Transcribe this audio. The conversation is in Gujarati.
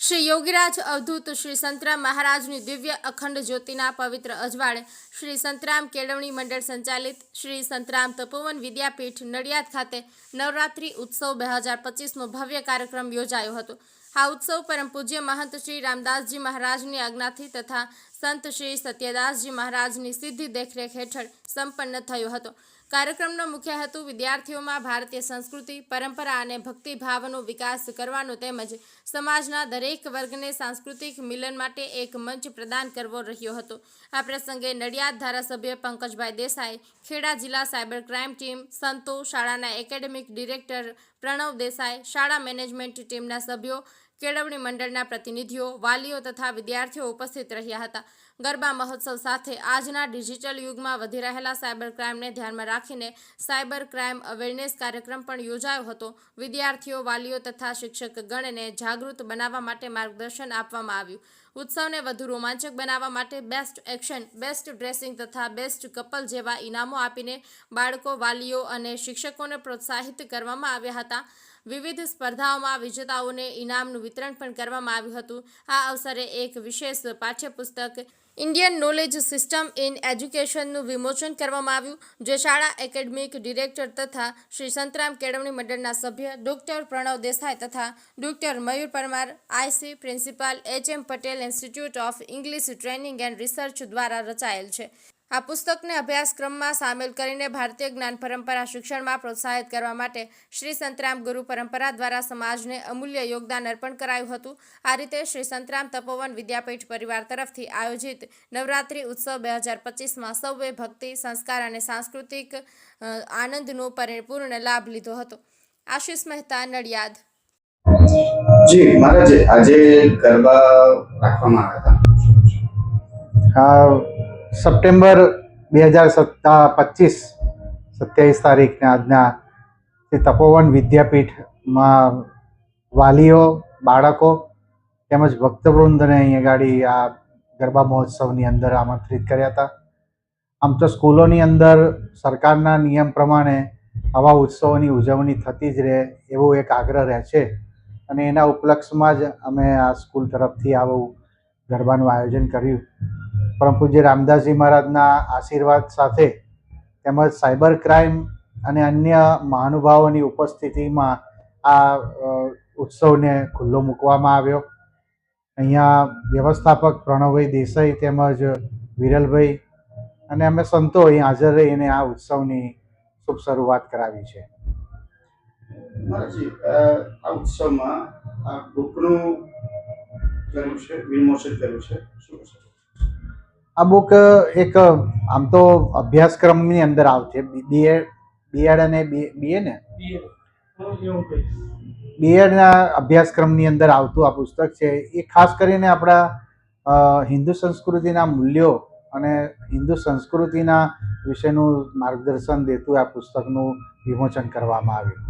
યોગીરાજ અવધૂત શ્રી સંતરામ મહારાજની દિવ્ય અખંડ જ્યોતિના પવિત્ર અજવાળે શ્રી સંતરામ કેળવણી મંડળ સંચાલિત શ્રી સંતરામ તપોવન વિદ્યાપીઠ નડિયાદ ખાતે નવરાત્રિ ઉત્સવ બે હજાર પચીસનો ભવ્ય કાર્યક્રમ યોજાયો હતો. આ ઉત્સવ પરમ પૂજ્ય મહંત શ્રી રામદાસજી મહારાજની આજ્ઞાથી તથા સંત શ્રી સત્યદાસજી મહારાજની સીધી દેખરેખ હેઠળ સંપન્ન થયો હતો. કાર્યક્રમનો મુખ્ય હેતુ વિદ્યાર્થીઓમાં ભારતીય સંસ્કૃતિ, પરંપરા અને ભક્તિભાવનો વિકાસ કરવાનો તેમજ સમાજના દરેક વર્ગને સાંસ્કૃતિક મિલન માટે એક મંચ પ્રદાન કરવો રહ્યો હતો. આ પ્રસંગે નડિયાદ ધારાસભ્ય પંકજભાઈ દેસાઈ, ખેડા જિલ્લા સાયબર ક્રાઇમ ટીમ, સંતો, શાળાના એકેડેમિક ડિરેક્ટર પ્રણવ દેસાઈ, શાળા મેનેજમેન્ટ ટીમના સભ્યો કેળવણી મંડળના પ્રતિનિધિઓ, વાલીઓ તથા વિદ્યાર્થીઓ ઉપસ્થિત રહ્યા હતા. ગરબા મહોત્સવ સાથે આજના ડિજિટલ યુગમાં વધી રહેલા સાયબર ક્રાઇમને ધ્યાનમાં રાખીને સાયબર ક્રાઇમ અવેરનેસ કાર્યક્રમ પણ યોજાયો હતો. વિદ્યાર્થીઓ, વાલીઓ તથા શિક્ષક ગણને જાગૃત બનાવવા માટે માર્ગદર્શન આપવામાં આવ્યું. ઉત્સવને વધુ રોમાંચક બનાવવા માટે બેસ્ટ એક્શન, બેસ્ટ ડ્રેસિંગ તથા બેસ્ટ કપલ જેવા ઇનામો આપીને બાળકો, વાલીઓ અને શિક્ષકોને પ્રોત્સાહિત કરવામાં આવ્યા હતા. વિવિધ સ્પર્ધાઓમાં વિજેતાઓને ઇનામનું વિતરણ પણ કરવામાં આવ્યું હતું. આ અવસરે એક વિશેષ પાઠ્યપુસ્તક ઇન્ડિયન નોલેજ સિસ્ટમ ઇન એજ્યુકેશનનું વિમોચન કરવામાં આવ્યું, જે શાળા એકેડમિક ડિરેક્ટર તથા શ્રી સંતરામ કેળવણી મંડળના સભ્ય ડૉક્ટર પ્રણવ દેસાઈ તથા doctor Mayur Parmar IC principal H M Patel institute of English training and research દ્વારા રચાયેલ છે. આ પુસ્તકને અભ્યાસક્રમમાં સામેલ કરીને ભારતીય જ્ઞાન પરંપરા શિક્ષણમાં પ્રોત્સાહિત કરવા માટે શ્રી સંતરામ ગુરુ પરંપરા દ્વારા સમાજને અમૂલ્ય યોગદાન અર્પણ કરાયું હતું. આ રીતે શ્રી સંતરામ તપોવન વિદ્યાપીઠ પરિવાર તરફથી આયોજિત નવરાત્રિ ઉત્સવ બે હજાર પચીસમાં સૌએ ભક્તિ સંસ્કાર અને સાંસ્કૃતિક આનંદનો પરિપૂર્ણ લાભ લીધો હતો. આશિષ મહેતા નડિયાદ. જી મહારાજ આજે ગરબા રાખવામાં આવ્યા હતા. આ સપ્ટેમ્બર બે હજાર સત્તા પચીસ, સત્યાવીસ તારીખને આજના તે તપોવન વિદ્યાપીઠમાં વાલીઓ, બાળકો તેમજ ભક્તવૃંદને અહીંયા ગાડી આ ગરબા મહોત્સવની અંદર આમંત્રિત કર્યા હતા. આમ તો સ્કૂલોની અંદર સરકારના નિયમ પ્રમાણે આવા ઉત્સવોની ઉજવણી થતી જ રહે એવો એક આગ્રહ રહે છે અને એના ઉપલક્ષમાં જ અમે આ સ્કૂલ તરફથી આવું ગરબાનું આયોજન કર્યું. પરમ પૂજ્ય રામદાસજી મહારાજના આશીર્વાદ સાથે તેમજ સાયબર ક્રાઇમ અને અન્ય મહાનુભાવોની ઉપસ્થિતિમાં આ ઉત્સવને ખુલ્લો મૂકવામાં આવ્યો અહીંયા વ્યવસ્થાપક પ્રણવભાઈ દેસાઈ તેમજ વિરલભાઈ અને અમે સંતો અહીં હાજર રહીને આ ઉત્સવની શુભ શરૂઆત કરાવી છે આ ઉત્સવમાં આ બુકનું કર્યું છે, વિમોચન કર્યું છે? આ બુક એક આમ તો અભ્યાસક્રમની અંદર આવશે. બીએડ બીએડ અને બીએ ને? બીએડના અભ્યાસક્રમની અંદર આવતું આ પુસ્તક છે. એ ખાસ કરીને આપણા હિન્દુ સંસ્કૃતિના મૂલ્યો અને હિન્દુ સંસ્કૃતિના વિશેનું માર્ગદર્શન દેતું આ પુસ્તકનું વિમોચન કરવામાં આવ્યું.